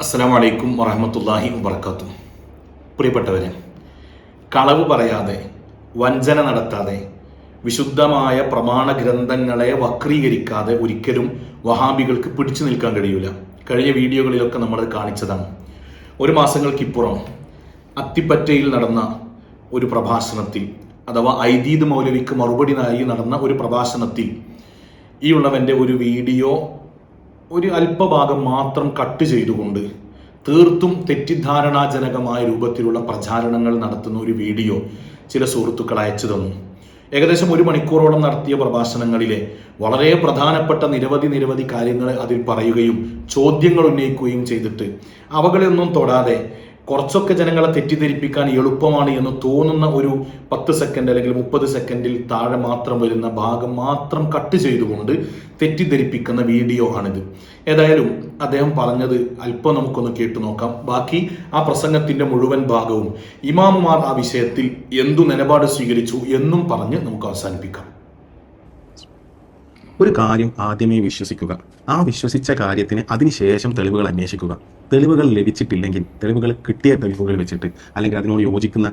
അസ്സാം വലൈക്കും വറഹമത്തല്ലാഹി വബർക്കാത്തു പ്രിയപ്പെട്ടവരെ കളവ് പറയാതെ വഞ്ചന നടത്താതെ വിശുദ്ധമായ പ്രമാണ ഗ്രന്ഥങ്ങളെ വക്രീകരിക്കാതെ ഒരിക്കലും വഹാബികൾക്ക് പിടിച്ചു നിൽക്കാൻ കഴിയില്ല കഴിഞ്ഞ വീഡിയോകളിലൊക്കെ നമ്മൾ കാണിച്ചതാണ്. ഒരു മാസങ്ങൾക്കിപ്പുറം അത്തിപ്പറ്റയിൽ നടന്ന ഒരു പ്രഭാഷണത്തിൽ അഥവാ ഐദീദ് മൗലവിക്ക് മറുപടി നൽകി നടന്ന ഒരു പ്രഭാഷണത്തിൽ ഈ ഉള്ളവന്റെ ഒരു വീഡിയോ ഒരു അല്പഭാഗം മാത്രം കട്ട് ചെയ്തുകൊണ്ട് തീർത്തും തെറ്റിദ്ധാരണാജനകമായ രൂപത്തിലുള്ള പ്രചാരണങ്ങൾ നടത്തുന്ന ഒരു വീഡിയോ ചില സുഹൃത്തുക്കൾ അയച്ചു തന്നു. ഏകദേശം ഒരു മണിക്കൂറോളം നടത്തിയ പ്രഭാഷണങ്ങളിലെ വളരെ പ്രധാനപ്പെട്ട നിരവധി നിരവധി കാര്യങ്ങൾ അതിൽ പറയുകയും ചോദ്യങ്ങൾ ഉന്നയിക്കുകയും ചെയ്തിട്ട് അവകളെയൊന്നും തൊടാതെ കുറച്ചൊക്കെ ജനങ്ങളെ തെറ്റിദ്ധരിപ്പിക്കാൻ എളുപ്പമാണ് എന്ന് തോന്നുന്ന ഒരു പത്ത് സെക്കൻഡ് അല്ലെങ്കിൽ മുപ്പത് സെക്കൻഡിൽ താഴെ മാത്രം വരുന്ന ഭാഗം മാത്രം കട്ട് ചെയ്തുകൊണ്ട് തെറ്റിദ്ധരിപ്പിക്കുന്ന വീഡിയോ ആണിത്. ഏതായാലും അദ്ദേഹം പറഞ്ഞത് അല്പം നമുക്കൊന്ന് കേട്ടു നോക്കാം. ബാക്കി ആ പ്രസംഗത്തിന്റെ മുഴുവൻ ഭാഗവും ഇമാമുമാർ ആ വിഷയത്തിൽ എന്തു നിലപാട് സ്വീകരിച്ചു എന്നും പറഞ്ഞ് നമുക്ക് അവസാനിപ്പിക്കാം. ഒരു കാര്യം ആദ്യമേ വിശ്വസിക്കുക. ആ വിശ്വസിച്ച കാര്യത്തിന് അതിനുശേഷം തെളിവുകൾ അന്വേഷിക്കുക. തെളിവുകൾ ലഭിച്ചിട്ടില്ലെങ്കിൽ തെളിവുകൾ കിട്ടിയ തെളിവുകൾ വെച്ചിട്ട് അല്ലെങ്കിൽ അതിനോട് യോജിക്കുന്ന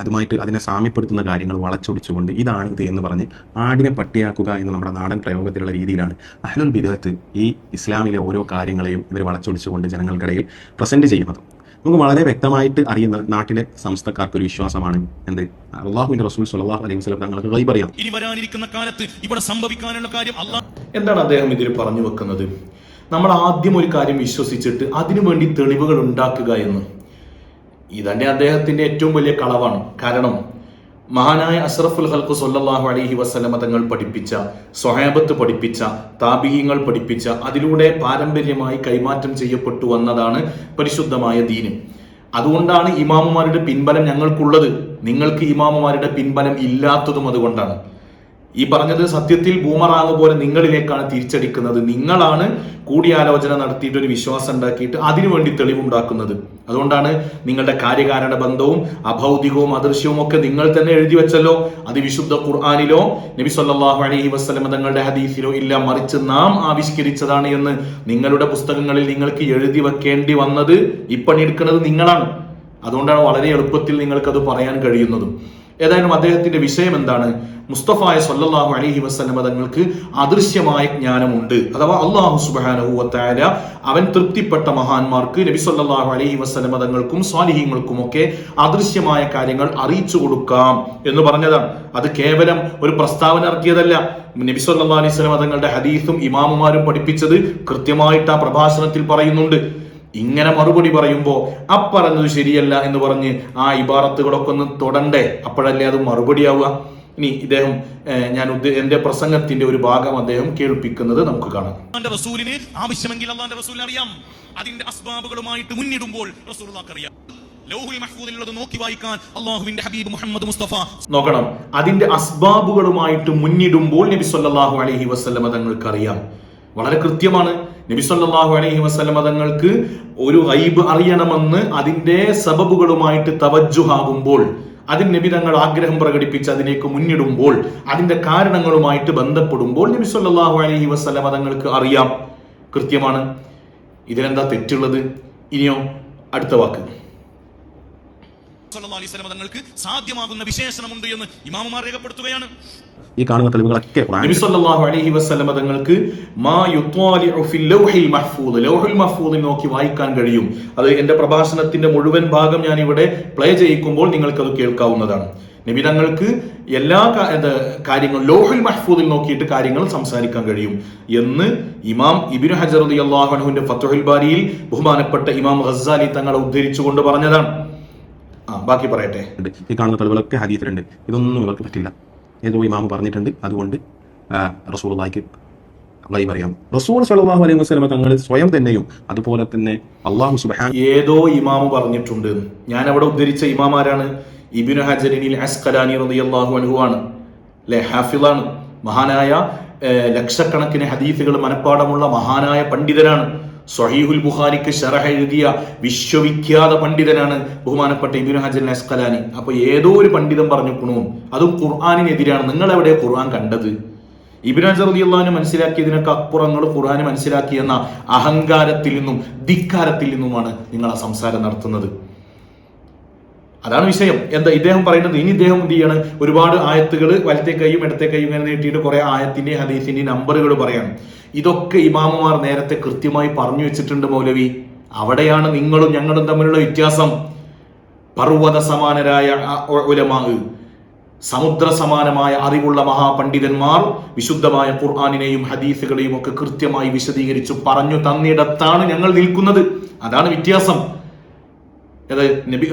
അതുമായിട്ട് അതിനെ സാമ്യപ്പെടുത്തുന്ന കാര്യങ്ങൾ വളച്ചൊടിച്ചുകൊണ്ട് ഇതാണ് ഇത് എന്ന് പറഞ്ഞ് ആടിനെ പട്ടിയാക്കുക എന്ന് നമ്മുടെ നാടൻ പ്രയോഗത്തിലുള്ള രീതിയിലാണ് അഹ്ലുൽ ബിദത്ത് ഈ ഇസ്ലാമിലെ ഓരോ കാര്യങ്ങളെയും ഇവർ വളച്ചൊടിച്ചുകൊണ്ട് ജനങ്ങൾക്കിടയിൽ പ്രസന്റ് ചെയ്യുന്നത്. നമുക്ക് വളരെ വ്യക്തമായിട്ട് അറിയുന്ന നാട്ടിലെ സംസ്ഥക്കാർക്ക് ഒരു വിശ്വാസമാണ്. എന്ത്? അള്ളാഹുവിന്റെ റസൂൽ സുല്ലാഹു അലൈഹി വസല്ലം തങ്ങൾക്ക് ഗൈബ് അറിയാം. ഇനി വരാനിരിക്കുന്ന കാലത്ത് ഇവിടെ സംഭവിക്കാനുള്ള കാര്യം അള്ളാഹ് എന്താണ് അദ്ദേഹം ഇതിൽ പറഞ്ഞു വെക്കുന്നത്? നമ്മൾ ആദ്യം ഒരു കാര്യം വിശ്വസിച്ചിട്ട് അതിനു വേണ്ടി തെളിവുകൾ ഉണ്ടാക്കുക എന്ന്. ഇതന്നെ അദ്ദേഹത്തിന്റെ ഏറ്റവും വലിയ കളവാണ്. കാരണം മഹാനായ അഷ്റഫുൽ ഹൽക്ക് സൊല്ലാഹു അലഹി വസ്ലമ തങ്ങൾ പഠിപ്പിച്ച സ്വഹാബത്ത് പഠിപ്പിച്ച താബിഹ്യങ്ങൾ പഠിപ്പിച്ച അതിലൂടെ പാരമ്പര്യമായി കൈമാറ്റം ചെയ്യപ്പെട്ടു വന്നതാണ് പരിശുദ്ധമായ ദീന്. അതുകൊണ്ടാണ് ഇമാമുമാരുടെ പിൻബലം ഞങ്ങൾക്കുള്ളത്. നിങ്ങൾക്ക് ഇമാമുമാരുടെ പിൻബലം ഇല്ലാത്തതും അതുകൊണ്ടാണ്. ഈ പറഞ്ഞത് സത്യത്തിൽ ബൂമറാങ് പോലെ നിങ്ങളിലേക്കാണ് തിരിച്ചടിക്കുന്നത്. നിങ്ങളാണ് കൂടിയാലോചന നടത്തിയിട്ട് ഒരു വിശ്വാസം ഉണ്ടാക്കിയിട്ട് അതിനുവേണ്ടി തെളിവുണ്ടാക്കുന്നത്. അതുകൊണ്ടാണ് നിങ്ങളുടെ കാര്യകാരണ ബന്ധവും അഭൗതികവും അദൃശ്യവും ഒക്കെ നിങ്ങൾ തന്നെ എഴുതി വെച്ചല്ലോ. അത് വിശുദ്ധ ഖുർആാനിലോ നബി സല്ലാഹു അലൈഹി വസ്ലമ തങ്ങളുടെ ഹദീസിലോ ഇല്ല. മറിച്ച് നാം ആവിഷ്കരിച്ചതാണ് എന്ന് നിങ്ങളുടെ പുസ്തകങ്ങളിൽ നിങ്ങൾക്ക് എഴുതി വെക്കേണ്ടി വന്നത് ഈ പണിയെടുക്കുന്നത് നിങ്ങളാണ്. അതുകൊണ്ടാണ് വളരെ എളുപ്പത്തിൽ നിങ്ങൾക്ക് അത് പറയാൻ കഴിയുന്നതും. ഏതായാലും അദ്ദേഹത്തിന്റെ വിഷയം എന്താണ്? മുസ്തഫായ സല്ലാഹു അലഹി വസ്ലമ തങ്ങൾക്ക് അദൃശ്യമായ ജ്ഞാനമുണ്ട്. അഥവാ അള്ളാഹു സുബ്ഹാനഹു വതആല അവൻ തൃപ്തിപ്പെട്ട മഹാന്മാർക്ക് നബി സല്ലാഹു അലഹി വസ്ലമ തങ്ങൾക്കും സ്വാലിഹീങ്ങൾക്കും ഒക്കെ അദൃശ്യമായ കാര്യങ്ങൾ അറിയിച്ചു കൊടുക്കാം എന്ന് പറഞ്ഞതാണ്. അത് കേവലം ഒരു പ്രസ്താവന ഇറക്കിയതല്ല. നബി സല്ലാ അലൈഹി സ്വലം തങ്ങളുടെ ഹദീസും ഇമാമുമാരും പഠിപ്പിച്ചത് കൃത്യമായിട്ട് ആ പ്രഭാഷണത്തിൽ പറയുന്നുണ്ട്. ഇങ്ങനെ മറുപടി പറയുമ്പോൾ ആ പറഞ്ഞത് ശരിയല്ല എന്ന് പറഞ്ഞ് ആ ഇബാറത്തുകളൊക്കെ ഒന്ന് തൊടണ്ടേ? അപ്പോഴല്ലേ അത് മറുപടിയാവുക? ഇനി ഇദ്ദേഹം ഞാൻ എന്റെ പ്രസംഗത്തിന്റെ ഒരു ഭാഗം അദ്ദേഹം കേൾപ്പിക്കുന്നത് നമുക്ക് കാണാം. റസൂലിന് ആവശ്യമെങ്കിൽ അള്ളാന്റെ റസൂലിന് അറിയാം. അതിന്റെ അസ്ബാബുകളുമായിട്ട് മുന്നിടുമ്പോൾ അറിയാം. നോക്കി വായിക്കാൻ അള്ളാഹുവിന്റെ ഹബീബ് മുഹമ്മദ് മുസ്തഫ. നോക്കണം. അതിന്റെ അസ്ബാബുകളുമായിട്ട് മുന്നിടുമ്പോൾ നബി സല്ലാഹു അലൈഹി വസല്ലമ തങ്ങൾക്ക് അറിയാം വളരെ കൃത്യമാണ്. നബി സല്ലല്ലാഹു അലൈഹി വസല്ലമ തങ്ങൾക്ക് ഒരു ഐബ് അറിയണമെന്ന് അതിന്റെ സബബുകളുമായിട്ട് തവജ്ജുഹാകുമ്പോൾ അതിന് നബി തങ്ങൾ ആഗ്രഹം പ്രകടിപ്പിച്ച് അതിലേക്ക് മുന്നിടുമ്പോൾ അതിന്റെ കാരണങ്ങളുമായിട്ട് ബന്ധപ്പെടുമ്പോൾ നബി സല്ലല്ലാഹു അലൈഹി വസല്ലമ തങ്ങൾക്ക് അറിയാം. കൃത്യമാണ്. ഇതിലെന്താ തെറ്റുള്ളത്? ഇനിയോ അടുത്ത വാക്ക്. തങ്ങൾക്ക് സാധ്യമാകുന്ന വിശേഷണമുണ്ട് എന്ന് ഇമാമുമാർ രേഖപ്പെടുത്തുകയാണ്. ഈ കാണുന്ന തെളിവുകളൊക്കെ അലൈഹി തങ്ങൾക്ക് മഹ്ഫൂദ് നോക്കി വായിക്കാൻ കഴിയും. അത് എന്റെ പ്രഭാഷണത്തിന്റെ മുഴുവൻ ഭാഗം ഞാൻ ഇവിടെ പ്ലേ ചെയ്യിക്കുമ്പോൾ നിങ്ങൾക്ക് അത് കേൾക്കാവുന്നതാണ്. നബി തങ്ങൾക്ക് എല്ലാ കാര്യങ്ങളും കാര്യങ്ങൾ ലോഹുൽ മഹ്ഫൂദിൽ നോക്കിയിട്ട് കാര്യങ്ങൾ സംസാരിക്കാൻ കഴിയും. എന്ന് ഇമാം ഇബിൻ ഹജർ റളിയല്ലാഹു അള്ളാഹുഹുവിന്റെ ഫത്തുഹുൽ ബാരിയിൽ ബഹുമാനപ്പെട്ട ഇമാം ഹസാലി തങ്ങളെ ഉദ്ധരിച്ചുകൊണ്ട് പറഞ്ഞതാണ്. ആ ബാക്കി പറയട്ടെ. ഈ കാണുന്ന തെളിവുകളൊക്കെ ഹദീസിലുണ്ട്. ഇതൊന്നും ഇവർക്ക് പറ്റില്ല. ഏതോ ഇമാമ് പറഞ്ഞിട്ടുണ്ട്. അതുകൊണ്ട് റസൂള്ളാഹിക്ക് ഗൈബ് അറിയാം റസൂൽ സല്ലല്ലാഹു അലൈഹി വസ്ലമ തങ്ങൾ സ്വയം തന്നെയും അതുപോലെ തന്നെ അള്ളാഹു സുബാൻ ഏതോ ഇമാമ് പറഞ്ഞിട്ടുണ്ട്. ഞാൻ അവിടെ ഉദ്ധരിച്ച ഇമാമാരാണ് ഇബിനു ഹജരനിൽ അസ്കലാനി റളിയല്ലാഹു അൻഹു ആണ്. അല്ലെ? ഹാഫിളാണ് മഹാനായ ലക്ഷക്കണക്കിന് ഹദീസുകൾ മനഃപ്പാടമുള്ള മഹാനായ പണ്ഡിതനാണ്. സ്വഹീഹുൽ ബുഖാരിക്ക് ഷറഹ എഴുതിയ വിശ്വവിഖ്യാത പണ്ഡിതനാണ് ബഹുമാനപ്പെട്ട ഇബിൻ ഹജൻ അസ്കലാനി അപ്പൊ ഏതോ ഒരു പണ്ഡിതൻ പറഞ്ഞു അതും ഖുർആാനിനെതിരാണ്. നിങ്ങൾ എവിടെ ഖുർആൻ കണ്ടത്? ഇബിൻ ഹജർ അള്ളഹാന് മനസ്സിലാക്കിയതിനൊക്കെ അപ്പുറങ്ങൾ ഖുർആന് മനസ്സിലാക്കിയെന്ന അഹങ്കാരത്തിൽ നിന്നും ധിക്കാരത്തിൽ നിന്നുമാണ് നിങ്ങൾ ആ സംസാരം നടത്തുന്നത്. അതാണ് വിഷയം. എന്താ ഇദ്ദേഹം പറയുന്നത് ഇനി ഇദ്ദേഹം എന്ത് ചെയ്യാണ്? ഒരുപാട് ആയത്തുകൾ വലത്തെ കൈയും ഇടത്തെ കൈയും ഇങ്ങനെ നീട്ടിയിട്ട് കുറെ ആയത്തിന്റെയും ഹദീസിന്റെ നമ്പറുകൾ പറയാണ്. ഇതൊക്കെ ഇമാമുമാർ നേരത്തെ കൃത്യമായി പറഞ്ഞു വെച്ചിട്ടുണ്ട് മൗലവി. അവിടെയാണ് നിങ്ങളും ഞങ്ങളും തമ്മിലുള്ള വ്യത്യാസം. പർവത സമാനരായ ഉലമാ സമുദ്ര സമാനമായ അറിവുള്ള മഹാപണ്ഡിതന്മാർ വിശുദ്ധമായ ഖുർആാനിനെയും ഹദീസുകളെയും ഒക്കെ കൃത്യമായി വിശദീകരിച്ചു പറഞ്ഞു തന്നിടത്താണ് ഞങ്ങൾ നിൽക്കുന്നത്. അതാണ് വ്യത്യാസം. അത് നബി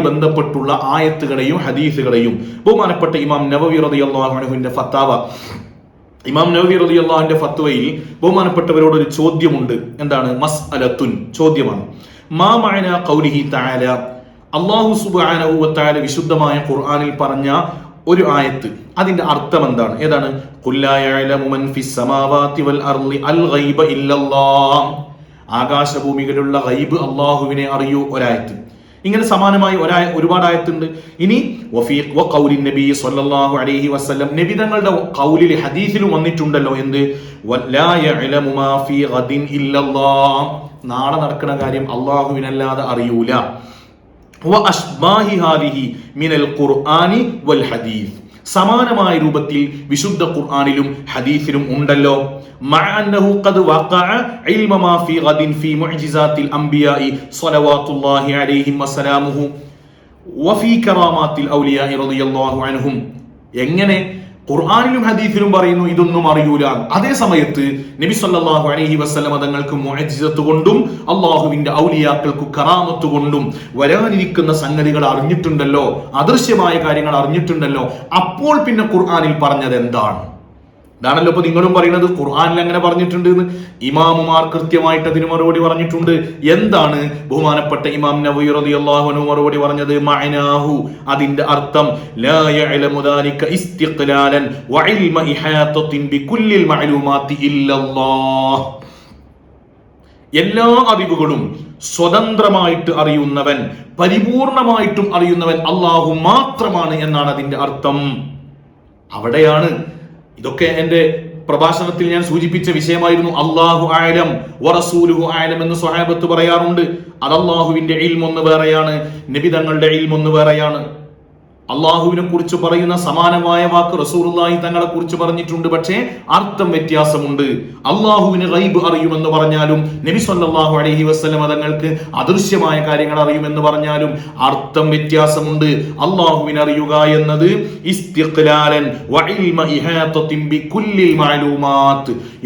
ബന്ധപ്പെട്ടുള്ള ആയത്തുകളെയും ഹദീസുകളെയും. ബഹുമാനപ്പെട്ട ഇമാം നബവി റളിയല്ലാഹുവിന്റെ ഫത്താവ. ഇമാം നവവി റതി റളിയല്ലാഹുവിന്റെ ഫത്വയിൽ ബഹുമാനപ്പെട്ടവരോട് ഒരു ചോദ്യമുണ്ട്. എന്താണ്? മസ് അലത്തുൻ ചോദ്യമാണ്. മാ തആല? അല്ലാഹു സുബ്ഹാനഹു വ വിശുദ്ധമായ ഖുർആാനിൽ പറഞ്ഞ ഒരു ആയത്ത്. അതിന്റെ അർത്ഥം എന്താണ്? ഏതാണ്? ആകാശഭൂമികളിലുള്ള ഗൈബ് അള്ളാഹുവിനെ അറിയൂ ഒരായത്ത്. ഇങ്ങനെ സമാനമായി ഒരാ ഒരുപാട് ആയത്തുണ്ട്. ഇനി വഫീഖ് വ ഖൗലിൻ നബി സ്വല്ലല്ലാഹു അലൈഹി വസല്ലം നബി തങ്ങളുടെ കൗലിൽ ഹദീസിലും വന്നിട്ടുണ്ടല്ലോ എന്ത്? വല്ലാ യഅലമു മാ ഫീ ഗദിൻ ഇല്ലല്ലാഹ്. നാളെ നടക്കുന്ന കാര്യം അള്ളാഹുവിനല്ലാതെ അറിയൂല. വ അഷ്ബാഹി ഹാദിഹി മിനൽ ഖുർആനി വൽ ഹദീസ്. സമാനമായ രൂപത്തിൽ വിശുദ്ധ ഖുർആാനിലും ഹദീസിലും ഉണ്ടല്ലോ. എങ്ങനെ? ഖുർആനിലും ഹദീഫിലും പറയുന്നു ഇതൊന്നും അറിയൂല. അതേ സമയത്ത് നബി സല്ലാഹു അലഹി വസ്ലം തങ്ങൾക്ക് മുഅജിസത്ത് കൊണ്ടും അള്ളാഹുവിന്റെ ഔലിയാക്കൾക്ക് കറാമത്ത് കൊണ്ടും വരാനിരിക്കുന്ന സംഗതികൾ അറിഞ്ഞിട്ടുണ്ടല്ലോ അദൃശ്യമായ കാര്യങ്ങൾ അറിഞ്ഞിട്ടുണ്ടല്ലോ. അപ്പോൾ പിന്നെ ഖുർആാനിൽ പറഞ്ഞത് എന്താണ് ഇതാണല്ലോ ഇപ്പൊ നിങ്ങളും പറയുന്നത്. ഖുർആനിൽ അങ്ങനെ പറഞ്ഞിട്ടുണ്ട് എന്ന് ഇമാമുമാർ കൃത്യമായിട്ട് അതിന് മറുപടി പറഞ്ഞിട്ടുണ്ട്. എന്താണ് ബഹുമാനപ്പെട്ട ഇമാം നബി അൻഹു മറുപടി പറഞ്ഞത്? മഅനാഹു. അതിന്റെ അർത്ഥം ലാ യഅലമു ദാലിക ഇസ്തിഖ്ലാലൻ വഇൽമ ഇഹാതത്തിൻ ബികുല്ലിൽ മഅലൂമാത്തി ഇല്ലല്ലാഹ്. എല്ലാ അറിവുകളും സ്വതന്ത്രമായിട്ട് അറിയുന്നവൻ പരിപൂർണമായിട്ടും അറിയുന്നവൻ അള്ളാഹു മാത്രമാണ് എന്നാണ് അതിന്റെ അർത്ഥം. അവിടെയാണ് ഇതൊക്കെ എന്റെ പ്രഭാഷണത്തിൽ ഞാൻ സൂചിപ്പിച്ച വിഷയമായിരുന്നു അള്ളാഹു ആലം വറസൂലുഹു ആലം എന്ന് സ്വഹാബത്ത് പറയാറുണ്ട്. അത് അള്ളാഹുവിന്റെ ഇൽമൊന്ന് വേറെയാണ് നബി തങ്ങളുടെ ഇൽമൊന്ന് വേറെയാണ്. അള്ളാഹുവിനെ കുറിച്ച് പറയുന്ന സമാനമായ വാക്ക് റസൂറുല്ലാഹി തങ്ങളെ കുറിച്ച് പറഞ്ഞിട്ടുണ്ട്. പക്ഷേ അർത്ഥം വ്യത്യാസമുണ്ട്. അള്ളാഹുവിന് റൈബ് അറിയുമെന്ന് പറഞ്ഞാലും നബി സല്ലാഹു അലഹി വസല്ലം തങ്ങൾക്ക് അദൃശ്യമായ കാര്യങ്ങൾ അറിയുമെന്ന് പറഞ്ഞാലും അർത്ഥം വ്യത്യാസമുണ്ട്. അള്ളാഹുവിനെ അറിയുക എന്നത്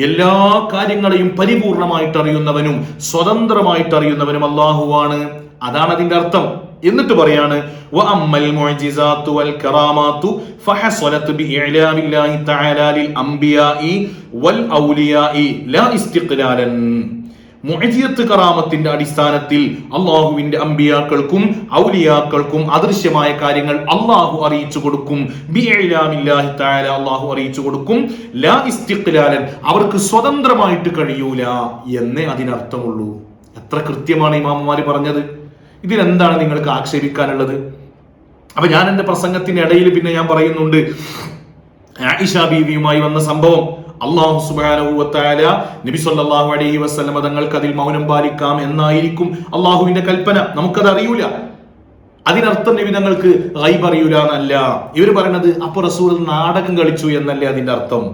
എല്ലാ കാര്യങ്ങളെയും പരിപൂർണമായിട്ട് അറിയുന്നവനും സ്വതന്ത്രമായിട്ട് അറിയുന്നവനും അള്ളാഹുവാണ്. അതാണ് അതിന്റെ അർത്ഥം. എന്നിട്ട് പറയാണ് കറാമത്തിന്റെ അടിസ്ഥാനത്തിൽ അള്ളാഹുവിന്റെ അമ്പിയാക്കൾക്കും ഔലിയാക്കൾക്കും അദൃശ്യമായ കാര്യങ്ങൾ അള്ളാഹു അറിയിച്ചു കൊടുക്കും. അള്ളാഹു അറിയിച്ചു കൊടുക്കും. ലാ ഇസ്തിഖ്ലാലൻ അവർക്ക് സ്വതന്ത്രമായിട്ട് കഴിയൂല എന്നേ അതിനർത്ഥമുള്ളൂ. എത്ര കൃത്യമാണ് ഇമാമുമാര് പറഞ്ഞത്. ഇതിലെന്താണ് നിങ്ങൾക്ക് ആക്ഷേപിക്കാനുള്ളത്? അപ്പൊ ഞാൻ എന്റെ പ്രസംഗത്തിന്റെ ഇടയിൽ പിന്നെ ഞാൻ പറയുന്നുണ്ട് ആയിഷ ബീവിയുമായി വന്ന സംഭവം. അള്ളാഹു സുബ്ഹാനഹു വതആല നബി സല്ലാഹു അലൈഹി വസ്ലമ തങ്ങൾക്ക് അതിൽ മൗനം പാലിക്കാം എന്നായിരിക്കും അള്ളാഹുവിന്റെ കൽപ്പന. നമുക്കത് അറിയൂല. അതിനർത്ഥം നബി തങ്ങൾക്ക് റൈബ് അറിയൂല എന്നല്ല. ഇവർ പറയണത് അപ്പൊ റസൂൽ നാടകം കളിച്ചു എന്നല്ലേ അതിന്റെ അർത്ഥം?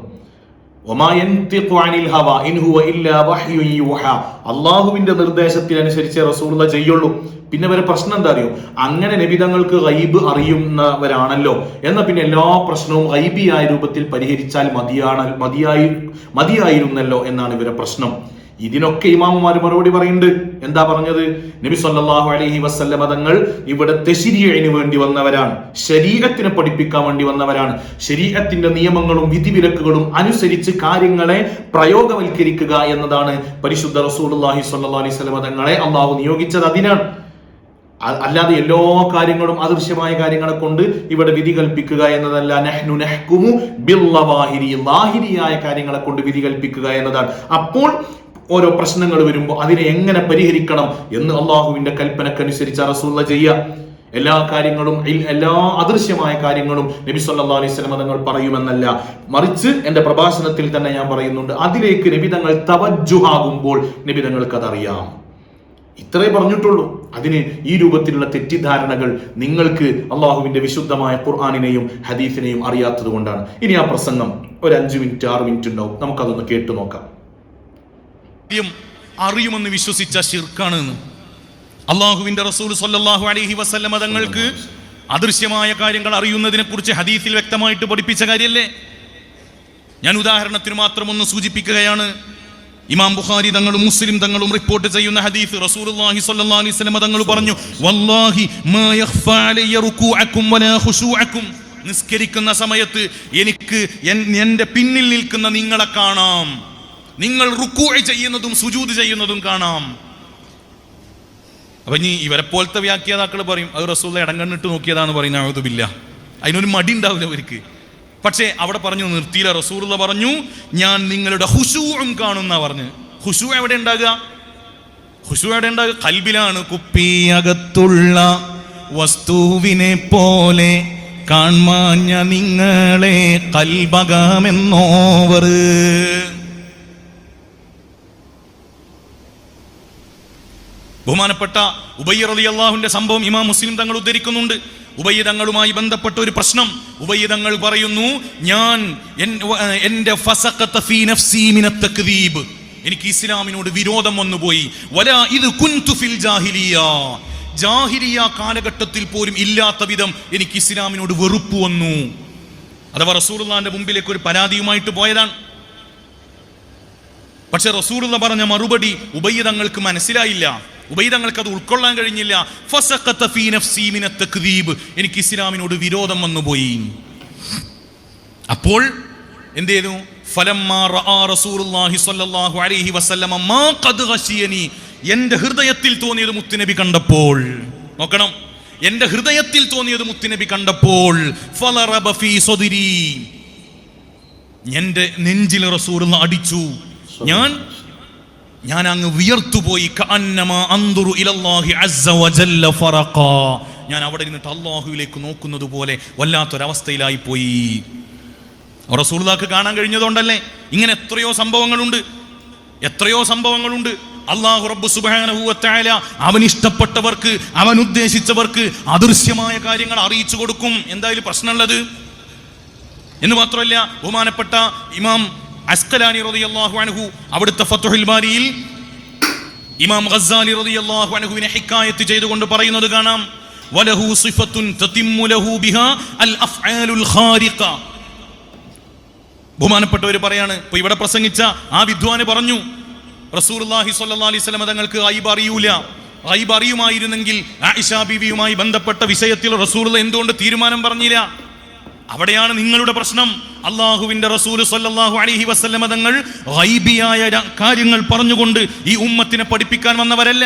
അള്ളാഹുവിന്റെ നിർദ്ദേശത്തിനനുസരിച്ച് റസൂള്ള ചെയ്യുള്ളൂ. പിന്നെ വരെ പ്രശ്നം എന്താ അറിയോ? അങ്ങനെ നബിതങ്ങൾക്ക് റൈബ് അറിയുന്നവരാണല്ലോ. എന്ന പിന്നെ എല്ലാ പ്രശ്നവും റൈബിയായ രൂപത്തിൽ പരിഹരിച്ചാൽ മതിയാണ് മതിയായി മതിയായിരുന്നല്ലോ എന്നാണ് ഇവരെ പ്രശ്നം. ഇതിനൊക്കെ ഇമാമുമാർ മറുപടി പറയുന്നുണ്ട്. എന്താ പറഞ്ഞത്? നബി സല്ലല്ലാഹു അലൈഹി വസല്ലമ മതങ്ങൾ ഇവിടുത്തെ തെശിരിയന് വേണ്ടി വന്നവരാണ്. ശരീരത്തിനെ പഠിപ്പിക്കാൻ വേണ്ടി വന്നവരാണ്. ശരീരത്തിന്റെ നിയമങ്ങളും വിധിവിലക്കുകളും അനുസരിച്ച് കാര്യങ്ങളെ പ്രയോഗവൽക്കരിക്കുക എന്നതാണ് പരിശുദ്ധ റസൂലുള്ളാഹി സ്വല്ലല്ലാഹു അലൈഹി വസല്ലമ തങ്ങളെ അള്ളാഹു നിയോഗിച്ചത് അതിനാണ്. അല്ലാതെ എല്ലാ കാര്യങ്ങളും അദൃശ്യമായ കാര്യങ്ങളെ കൊണ്ട് ഇവിടെ വിധി കൽപ്പിക്കുക എന്നതല്ല. നഹ്നു നഹ്കുമു ബില്ലവാഹിരി ലാഹിരിയായ കാര്യങ്ങളെ കൊണ്ട് വിധി കൽപ്പിക്കുക എന്നതാണ്. അപ്പോൾ ഓരോ പ്രശ്നങ്ങൾ വരുമ്പോൾ അതിനെ എങ്ങനെ പരിഹരിക്കണം എന്ന് അള്ളാഹുവിന്റെ കൽപ്പനക്കനുസരിച്ച് റസൂള്ള ചെയ്യുക എല്ലാ കാര്യങ്ങളും എല്ലാ അദൃശ്യമായ കാര്യങ്ങളും നബി സല്ലാ അലൈഹി സ്വലം തങ്ങൾ പറയുമെന്നല്ല. മറിച്ച് എന്റെ പ്രഭാഷണത്തിൽ തന്നെ ഞാൻ പറയുന്നുണ്ട് അതിലേക്ക് നബി തങ്ങൾ തവജ്ജുഹാകുമ്പോൾ നബി തങ്ങൾക്ക് അതറിയാം. ഇത്രേ പറഞ്ഞിട്ടുള്ളൂ. അതിന് ഈ രൂപത്തിലുള്ള തെറ്റിദ്ധാരണകൾ നിങ്ങൾക്ക് അള്ളാഹുവിന്റെ വിശുദ്ധമായ ഖുർആാനിനെയും ഹദീഫിനെയും അറിയാത്തത് കൊണ്ടാണ്. ഇനി ആ പ്രസംഗം ഒരു അഞ്ച് മിനിറ്റ് ആറ് മിനിറ്റ് ഉണ്ടാവും. നമുക്കതൊന്ന് കേട്ടു നോക്കാം. ആദ്യം അറിയുമെന്ന് വിശ്വസിച്ച ഷിർക്കാണ് അള്ളാഹുവിന്റെ റസൂൽ സല്ലാഹു അലഹി വസല്ലമ തങ്ങൾക്ക് അദൃശ്യമായ കാര്യങ്ങൾ അറിയുന്നതിനെ കുറിച്ച് ഹദീസിൽ വ്യക്തമായിട്ട് പഠിപ്പിച്ച കാര്യല്ലേ? ഞാൻ ഉദാഹരണത്തിന് മാത്രം ഒന്ന് സൂചിപ്പിക്കുകയാണ്. ഇമാം ബുഖാരി തങ്ങളും മുസ്ലിം തങ്ങളും റിപ്പോർട്ട് ചെയ്യുന്ന ഹദീസ് റസൂലുള്ളാഹി സ്വല്ലല്ലാഹു അലൈഹി വസല്ലം തങ്ങൾ പറഞ്ഞു വല്ലാഹി മാ യഖ്ഫാ അലയ്യ റുകൂഅക്കും വലാ ഖുശൂഅക്കും നിസ്കരിക്കുന്ന സമയത്ത് എനിക്ക് എൻ- എന്റെ പിന്നിൽ നിൽക്കുന്ന നിങ്ങളെ കാണാം. നിങ്ങൾ റുക്കൂ ചെയ്യുന്നതും സുജൂത് ചെയ്യുന്നതും കാണാം. അപ്പൊ ഇനി ഇവരെ പോലത്തെ വ്യാഖ്യാതാക്കൾ പറയും അത് റസൂല ഇടങ്കണ്ണിട്ട് നോക്കിയതാന്ന് പറയുന്ന ആവതുമില്ല അതിനൊരു മടി ഉണ്ടാവില്ല അവർക്ക് പക്ഷേ അവിടെ പറഞ്ഞു നിർത്തിയില്ല. റസൂല പറഞ്ഞു ഞാൻ നിങ്ങളുടെ ഹുഷൂവും കാണുന്ന പറഞ്ഞ്. ഹുഷു എവിടെ ഉണ്ടാകുക? ഹുഷു എവിടെ ഉണ്ടാകുക? കൽബിലാണ്. കുപ്പിയകത്തുള്ള വസ്തുവിനെ പോലെ കാൺമാഞ്ഞ നിങ്ങളെ കൽബകമെന്നോവർ. ബഹുമാനപ്പെട്ട ഉബയ്യ റലി അള്ളാഹുവിന്റെ സംഭവം ഇമാം മുസ്ലിം തങ്ങൾ ഉദ്ധരിക്കുന്നുണ്ട്. ഉപയിതങ്ങളുമായി ബന്ധപ്പെട്ട ഒരു പ്രശ്നം. ഉപയിതങ്ങൾ പറയുന്നു ഞാൻ എന്റെ എനിക്ക് ഇസ്ലാമിനോട് വിരോധം വന്നുപോയി. വലാ ഇത് കുൻതു ഫിൽ ജാഹിലിയ. ജാഹിലിയ കാലഘട്ടത്തിൽ പോലും ഇല്ലാത്ത വിധം എനിക്ക് ഇസ്ലാമിനോട് വെറുപ്പ് വന്നു. അഥവാ റസൂലുള്ളാന്റെ മുമ്പിലേക്ക് ഒരു പരാതിയുമായിട്ട് പോയതാണ്. പക്ഷെ റസൂലുള്ള പറഞ്ഞ മറുപടി ഉബൈദങ്ങൾക്ക് മനസ്സിലായില്ല. ഉബൈദങ്ങൾക്ക് അത് ഉൾക്കൊള്ളാൻ കഴിഞ്ഞില്ല. എനിക്ക് ഇസ്ലാമിനോട് വിരോധം വന്നുപോയി അപ്പോൾ എന്ത് ചെയ്തു? എന്റെ ഹൃദയത്തിൽ തോന്നിയത് മുത്തുനബി കണ്ടപ്പോൾ. നോക്കണം. എന്റെ ഹൃദയത്തിൽ തോന്നിയത് മുത്തുനബി കണ്ടപ്പോൾ. എന്റെ നെഞ്ചിൽ റസൂർ അടിച്ചു. ഞാൻ ഞാൻ അങ്ങ് വിയർത്തുപോയി. ഞാൻ അവിടെ ഇരുന്നിട്ട് അള്ളാഹുവിലേക്ക് നോക്കുന്നത് പോലെ വല്ലാത്തൊരവസ്ഥയിലായി പോയി. റസൂൽദാക്ക് കാണാൻ കഴിഞ്ഞതുകൊണ്ടല്ലേ? ഇങ്ങനെ എത്രയോ സംഭവങ്ങളുണ്ട്. എത്രയോ സംഭവങ്ങളുണ്ട്. അള്ളാഹു റബ്ബു സുബ്ഹാനഹു വതആല അവൻ ഇഷ്ടപ്പെട്ടവർക്ക് അവൻ ഉദ്ദേശിച്ചവർക്ക് അദൃശ്യമായ കാര്യങ്ങൾ അറിയിച്ചു കൊടുക്കും. എന്തായാലും പ്രശ്നമുള്ളത്? എന്ന് മാത്രമല്ല ബഹുമാനപ്പെട്ട ഇമാം അസ്കലാനി റളിയല്ലാഹു അൻഹു അവിടുത്തെ ഫത്തുഹുൽ ബാരിയിൽ ഇമാം ഗസ്സാലി റളിയല്ലാഹു അൻഹുവിനെ ഹിക്കായത്ത് ചെയ്തുകൊണ്ട് പറയുന്നത് കാണാം. വലഹു സിഫത്തുൻ തതിമ്മു ലഹു ബിഹാ അൽ അഫ്ആലുൽ ഖാരിഖ. ബഹുമാനപ്പെട്ടവർ പറയാണ് ഇപ്പൊ ഇവിടെ പ്രസംഗിച്ച ആ വിദ്വാന് പറഞ്ഞു റസൂലുള്ളാഹി സ്വല്ലല്ലാഹി അലൈഹി വസല്ലം തങ്ങൾക്ക് ഗൈബ് അറിയൂല. ഗൈബ് അറിയുമായിരുന്നെങ്കിൽ ആയിഷ ബീവിയുമായി ബന്ധപ്പെട്ട വിഷയത്തിൽ റസൂലുള്ള എന്തുകൊണ്ട് തീരുമാനം പറഞ്ഞില്ല? അവിടെയാണ് നിങ്ങളുടെ പ്രശ്നം. അള്ളാഹുവിന്റെ റസൂൽ സല്ലല്ലാഹു അലഹി വസ്ലമ തങ്ങൾ ഗൈബിയായ ര- കാര്യങ്ങൾ പറഞ്ഞുകൊണ്ട് ഈ ഉമ്മത്തിനെ പഠിപ്പിക്കാൻ വന്നവരല്ല.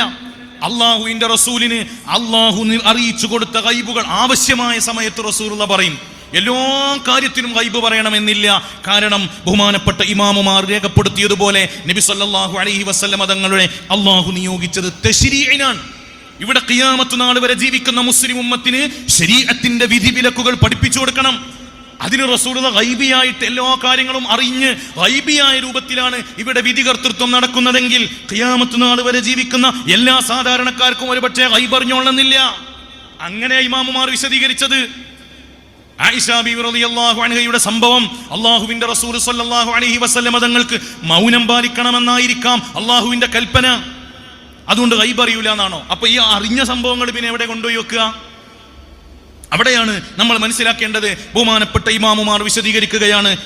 അള്ളാഹുവിന്റെ റസൂലിന് അള്ളാഹു അറിയിച്ചു കൊടുത്ത കൈബുകൾ ആവശ്യമായ സമയത്ത് റസൂലുള്ള പറയും. എല്ലാ കാര്യത്തിനും ഗൈബ് പറയണമെന്നില്ല. കാരണം ബഹുമാനപ്പെട്ട ഇമാമുമാർ രേഖപ്പെടുത്തിയതുപോലെ നബി സല്ലല്ലാഹു അലൈഹി വസ്ലമ തങ്ങളുടെ അള്ളാഹു നിയോഗിച്ചത് തെശ്രീനാണ് ഇവിടെ കിയാമത്ത് നാൾ വരെ ജീവിക്കുന്ന മുസ്ലിം ഉമ്മത്തിന് ശരീരത്തിന്റെ വിധി വിലക്കുകൾ പഠിപ്പിച്ചു കൊടുക്കണം. അതിന് റസൂലത ഗൈബിയായിട്ട് എല്ലാ കാര്യങ്ങളും അറിഞ്ഞ് ഗൈബിയായ രൂപത്തിലാണ് ഇവിടെ വിധി കർത്തൃത്വം നടക്കുന്നതെങ്കിൽ ഖിയാമത്ത് നാൾ വരെ ജീവിക്കുന്ന എല്ലാ സാധാരണക്കാർക്കും ഒരുപക്ഷെ പക്ഷേ അറിഞ്ഞോളന്നില്ല അങ്ങനെ ഇമാമുമാർ വിശദീകരിച്ചത് അൻഹയുടെ സംഭവം അള്ളാഹുവിന്റെ റസൂൽ സല്ലല്ലാഹു അലൈഹി വസല്ലമ തങ്ങൾക്ക് മൗനം പാലിക്കണമെന്നായിരിക്കാം അള്ളാഹുവിന്റെ കൽപ്പന. അതുകൊണ്ട് ഗൈബ് അറിയൂല എന്നാണോ? അപ്പൊ ഈ അറിഞ്ഞ സംഭവങ്ങൾ പിന്നെ എവിടെ കൊണ്ടുപോയി വെക്കുക? അവിടെയാണ് നമ്മൾ മനസ്സിലാക്കേണ്ടത്. ബഹുമാനപ്പെട്ട ഇമാമുമാർ വിശദീകരിക്കുകയാണ്.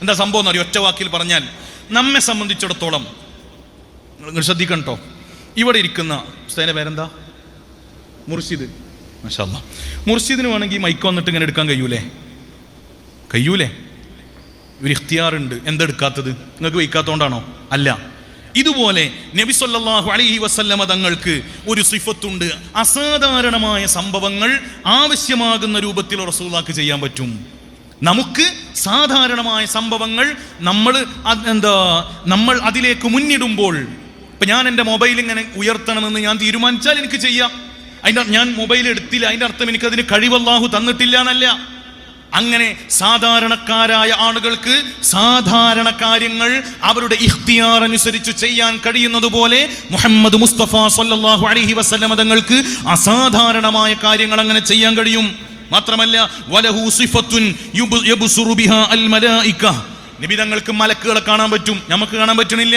എന്താ സംഭവം ഒറ്റ വാക്കിൽ പറഞ്ഞാൽ നമ്മെ സംബന്ധിച്ചിടത്തോളം ശ്രദ്ധിക്കണം കേട്ടോ. ഇവിടെ ഇരിക്കുന്ന പേരെന്താ? മുർഷിദ്. മാഷാല്ലാ മുർഷിദിന് വേണമെങ്കിൽ മൈക്ക് വന്നിട്ട് ഇങ്ങനെ എടുക്കാൻ കഴിയൂലേ? കഴിയൂലേ? ഒരു ഇഖ്തിയാറുണ്ട്. എന്തെടുക്കാത്തത് നിങ്ങൾക്ക് വയ്ക്കാത്തോണ്ടാണോ? അല്ല. ഇതുപോലെ നബി സല്ലല്ലാഹു അലൈഹി വസല്ലമ തങ്ങൾക്ക് ഒരു സിഫത്തുണ്ട്. അസാധാരണമായ സംഭവങ്ങൾ ആവശ്യമാകുന്ന രൂപത്തിൽ റസൂലാക്ക് ചെയ്യാൻ പറ്റും. നമുക്ക് സാധാരണമായ സംഭവങ്ങൾ നമ്മൾ എന്താ നമ്മൾ അതിലേക്ക് മുന്നിടുമ്പോൾ ഇപ്പം ഞാൻ എന്റെ മൊബൈൽ ഇങ്ങനെ ഉയർത്തണമെന്ന് ഞാൻ തീരുമാനിച്ചാൽ എനിക്ക് ചെയ്യാം. അതിന്റെ ഞാൻ മൊബൈൽ എടുത്തില്ല. അതിന്റെ അർത്ഥം എനിക്ക് അതിന് കഴിവല്ലാഹു തന്നിട്ടില്ല എന്നല്ല അങ്ങനെ സാധാരണക്കാരായ ആളുകൾക്ക് സാധാരണ കാര്യങ്ങൾ അവരുടെ ഇഖ്തിയാർ അനുസരിച്ച് ചെയ്യാൻ കഴിയുന്നത് പോലെ മുഹമ്മദ് മുസ്തഫ സല്ലല്ലാഹു അലഹി വസല്ലമ തങ്ങൾക്ക് അസാധാരണമായ കാര്യങ്ങൾ അങ്ങനെ ചെയ്യാൻ കഴിയും. മാത്രമല്ല വലഹു സിഫത്തുൻ നബി തങ്ങൾക്ക് മലക്കുകളെ കാണാൻ പറ്റും. നമുക്ക് കാണാൻ പറ്റണില്ല.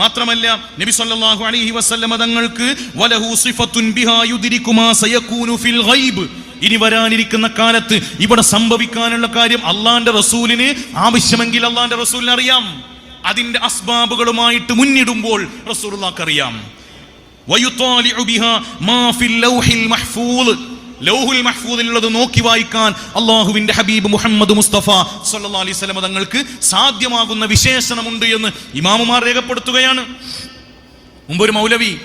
മാത്രമല്ല നബി സല്ലല്ലാഹു അലൈഹി വസല്ലമ തങ്ങൾക്ക് വലഹു സിഫത്തുൻ ബിഹാ യുദ്രികു മാ സയകൂനു ഫിൽ ഗൈബ്. ഇനി വരാനിരിക്കുന്ന കാലത്ത് ഇവിടെ സംഭവിക്കാനുള്ള കാര്യം അള്ളാന്റെ റസൂലിന് ആവശ്യമെങ്കിൽ അള്ളാന്റെ റസൂലിന് അറിയാം. അതിന്റെ അസ്ബാബുകളുമായിട്ട് മുന്നിടുമ്പോൾ റസൂലുള്ളാക്ക് അറിയാം വയുത്താലിഉ ബിഹാ മാ ഫിൽ ലൗഹിൽ മഹ്ഫൂദ്. ലൗഹുൽ മഹ്ഫൂദിലുള്ളത് നോക്കി വായിക്കാൻ അള്ളാഹുവിന്റെ ഹബീബ് മുഹമ്മദ് മുസ്തഫ സല്ലാ അലൈഹി സ്വലമ തങ്ങൾക്ക് സാധ്യമാകുന്ന വിശേഷണമുണ്ട് എന്ന് ഇമാമുമാർ രേഖപ്പെടുത്തുകയാണ്. മുമ്പ് ഒരു മൗലവി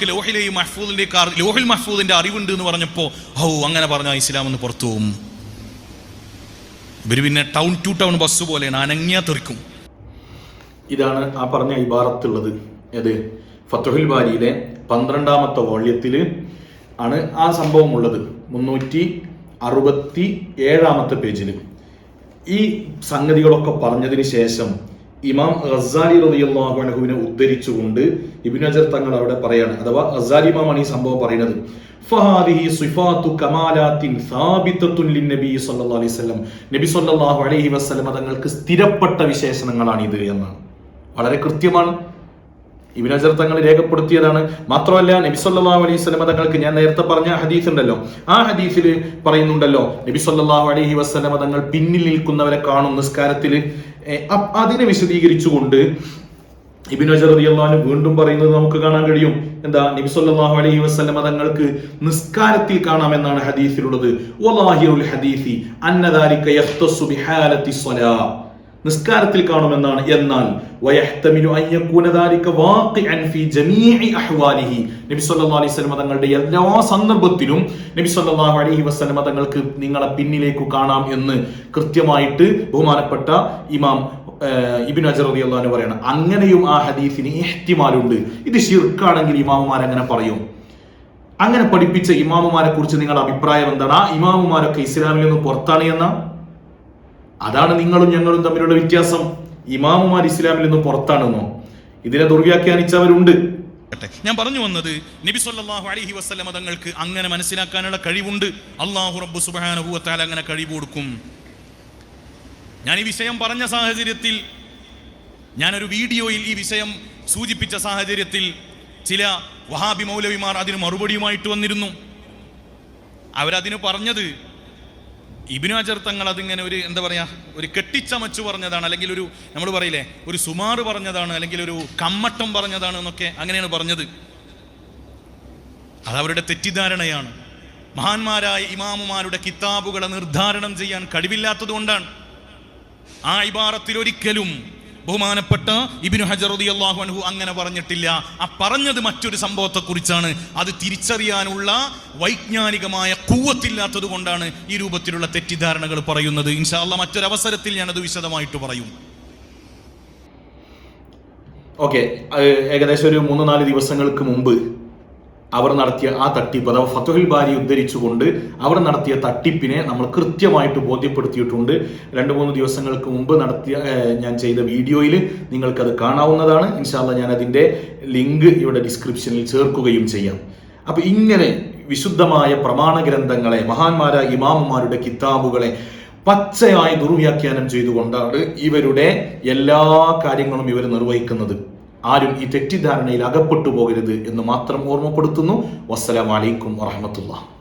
ലോഹിലെയും മഹ്ഫൂദിന്റെ ലോഹിൽ മഹ്ഫൂദിന്റെ അറിവുണ്ട് എന്ന് പറഞ്ഞപ്പോ ഹൗ അങ്ങനെ പറഞ്ഞ ഇസ്ലാം എന്ന് പുറത്തു പോകും. ഇവർ പിന്നെ ടൗൺ ടു ടൗൺ ബസ് പോലെയാണ് അനങ്ങിയാ തെറിക്കും. ഇതാണ് ആ പറഞ്ഞ ഇബാറത്തുള്ളത്. ഏത് ഫത്തുഹുൽ ബാരിയിലെ പന്ത്രണ്ടാമത്തെ വോള്യത്തിൽ ആണ് ആ സംഭവം ഉള്ളത് മുന്നൂറ്റി അറുപത്തി ഏഴാമത്തെ പേജിൽ ഈ സംഗതികളൊക്കെ പറഞ്ഞതിന് ശേഷം ഇമാം റസാലി അൻഹുവിനെ ഉദ്ധരിച്ചുകൊണ്ട് ഇബ്നു അജർ തങ്ങൾ അവിടെ പറയാണ്. അഥവാ റസാലി ഇമാമാണ് ഈ സംഭവം പറയുന്നത്. ഫഹാദിഹി സിഫാത്തു കമാലാത്തിൻ സാബിത്തത്തുൻ ലിന്നബി സല്ലല്ലാഹു അലൈഹി വസല്ലം നബി സല്ലല്ലാഹു അലൈഹി വസല്ലം തങ്ങൾക്ക് സ്ഥിരപ്പെട്ട വിശേഷണങ്ങളാണ് ഇത് എന്നാണ്. വളരെ കൃത്യമാണ്. ഇബിൻ അജർ തങ്ങൾ രേഖപ്പെടുത്തിയതാണ്. മാത്രമല്ല നബി സല്ലല്ലാഹു അലൈഹി വസല്ലം തങ്ങൾക്ക് ഞാൻ നേരത്തെ പറഞ്ഞ ഹദീസ് ഉണ്ടല്ലോ. ആ ഹദീസിൽ പറയുന്നുണ്ടല്ലോ നബി സല്ലല്ലാഹു അലൈഹി വസല്ലം തങ്ങൾ പിന്നിൽ നിൽക്കുന്നവരെ കാണും നിസ്കാരത്തിൽ അതിനെ വിശദീകരിച്ചുകൊണ്ട് റളിയല്ലാഹു വീണ്ടും പറയുന്നത് നമുക്ക് കാണാൻ കഴിയും. എന്താ? നബി സല്ലല്ലാഹു അലൈഹി വസല്ലം തങ്ങൾക്ക് നിസ്കാരത്തിൽ കാണാമെന്നാണ് ഹദീസിലുള്ളത്. നിസ്കാരത്തിൽ കാണുമെന്നാണ്. എന്നാൽ നബി അലൈഹി വസല്ലം തങ്ങളുടെ എല്ലാ സന്ദർഭത്തിലും നബി സല്ലല്ലാഹു അലൈഹി വസല്ലം തങ്ങൾക്ക് നിങ്ങളെ പിന്നിലേക്ക് കാണാം എന്ന് കൃത്യമായിട്ട് ബഹുമാനപ്പെട്ട ഇമാം ഇബിൻ അജർ അലി അൻഹു പറയണം. അങ്ങനെയും ആ ഹദീസിന് ഇഹ്തിമാലുണ്ട്. ഇത് ഷിർക്കാണെങ്കിൽ ഇമാമുമാർ അങ്ങനെ പറയും? അങ്ങനെ പഠിപ്പിച്ച ഇമാമുമാരെ കുറിച്ച് നിങ്ങളുടെ അഭിപ്രായം എന്താണ്? ആ ഇമാമുമാരൊക്കെ ഇസ്ലാമിൽ നിന്ന് പുറത്താണ് എന്ന? അതാണ് നിങ്ങളും ഞങ്ങളും തമ്മിലുള്ള വ്യത്യാസം. ഇമാമുമാർ ഇസ്ലാമിൽ നിന്ന് പുറത്താണെന്നോ? ഇതിനെ ദുർവ്യാഖ്യാനിച്ചവരുണ്ട്. ഞാൻ പറഞ്ഞു വന്നത് നബി സല്ലല്ലാഹു അലൈഹി വസല്ലമ തങ്ങൾക്ക് അങ്ങനെ മനസ്സിലാക്കാനുള്ള കഴിവുണ്ട്. അള്ളാഹു റബ്ബു സുബ്ഹാനഹു വതആല അങ്ങനെ കഴിവ് കൊടുക്കും. ഞാൻ ഈ വിഷയം പറഞ്ഞ സാഹചര്യത്തിൽ ഞാനൊരു വീഡിയോയിൽ ഈ വിഷയം സൂചിപ്പിച്ച സാഹചര്യത്തിൽ ചില വഹാബി മൗലവിമാർ അതിന് മറുപടിയുമായിട്ട് വന്നിരുന്നു. അവരതിന് പറഞ്ഞത് ഇബിനു അജർ തങ്ങൾ അതിങ്ങനെ ഒരു എന്താ പറയുക ഒരു കെട്ടിച്ചമച്ചു പറഞ്ഞതാണ് അല്ലെങ്കിൽ ഒരു നമ്മൾ പറയില്ലേ ഒരു സുമാറ് പറഞ്ഞതാണ് അല്ലെങ്കിൽ ഒരു കമ്മട്ടം പറഞ്ഞതാണ് എന്നൊക്കെ അങ്ങനെയാണ് പറഞ്ഞത്. അതവരുടെ തെറ്റിദ്ധാരണയാണ്. മഹാന്മാരായ ഇമാമുമാരുടെ കിതാബുകളെ നിർദ്ധാരണം ചെയ്യാൻ കഴിവില്ലാത്തത് കൊണ്ടാണ് ആ ഇബാറത്തിൽ ഒരിക്കലും ബഹുമാനപ്പെട്ട ഇബിനു ഹജറുദി അള്ളാഹു അൻഹു അങ്ങനെ പറഞ്ഞിട്ടില്ല. ആ പറഞ്ഞത് മറ്റൊരു സംഭവത്തെക്കുറിച്ചാണ്. അത് തിരിച്ചറിയാനുള്ള വൈജ്ഞാനികമായ കൂവത്തില്ലാത്തത് കൊണ്ടാണ് ഈ രൂപത്തിലുള്ള തെറ്റിദ്ധാരണകൾ പറയുന്നത്. ഇൻഷാല്ല മറ്റൊരവസരത്തിൽ ഞാനത് വിശദമായിട്ട് പറയും. ഓക്കെ ഏകദേശം ഒരു മൂന്ന് നാല് ദിവസങ്ങൾക്ക് മുമ്പ് അവർ നടത്തിയ ആ തട്ടിപ്പ് അഥവാ ഫത്തുഹുൽ ബാരി ഉദ്ധരിച്ചുകൊണ്ട് അവർ നടത്തിയ തട്ടിപ്പിനെ നമ്മൾ കൃത്യമായിട്ട് ബോധ്യപ്പെടുത്തിയിട്ടുണ്ട്. രണ്ട് മൂന്ന് ദിവസങ്ങൾക്ക് മുമ്പ് നടത്തിയ ഞാൻ ചെയ്ത വീഡിയോയിൽ നിങ്ങൾക്കത് കാണാവുന്നതാണ്. ഇൻഷാല്ല ഞാൻ അതിന്റെ ലിങ്ക് ഇവിടെ ഡിസ്ക്രിപ്ഷനിൽ ചേർക്കുകയും ചെയ്യാം. അപ്പോൾ ഇങ്ങനെ വിശുദ്ധമായ പ്രമാണ ഗ്രന്ഥങ്ങളെ മഹാന്മാരായ ഇമാമുമാരുടെ കിതാബുകളെ പച്ചയായി ദുർവ്യാഖ്യാനം ചെയ്തുകൊണ്ടാണ് ഇവരുടെ എല്ലാ കാര്യങ്ങളും ഇവർ നിർവഹിക്കുന്നത്. ആരും ഈ തെറ്റിദ്ധാരണയിൽ അകപ്പെട്ടു പോകരുത് എന്ന് മാത്രം ഓർമ്മപ്പെടുത്തുന്നു. വസ്സലാം വലൈക്കും വറഹമത്തുള്ള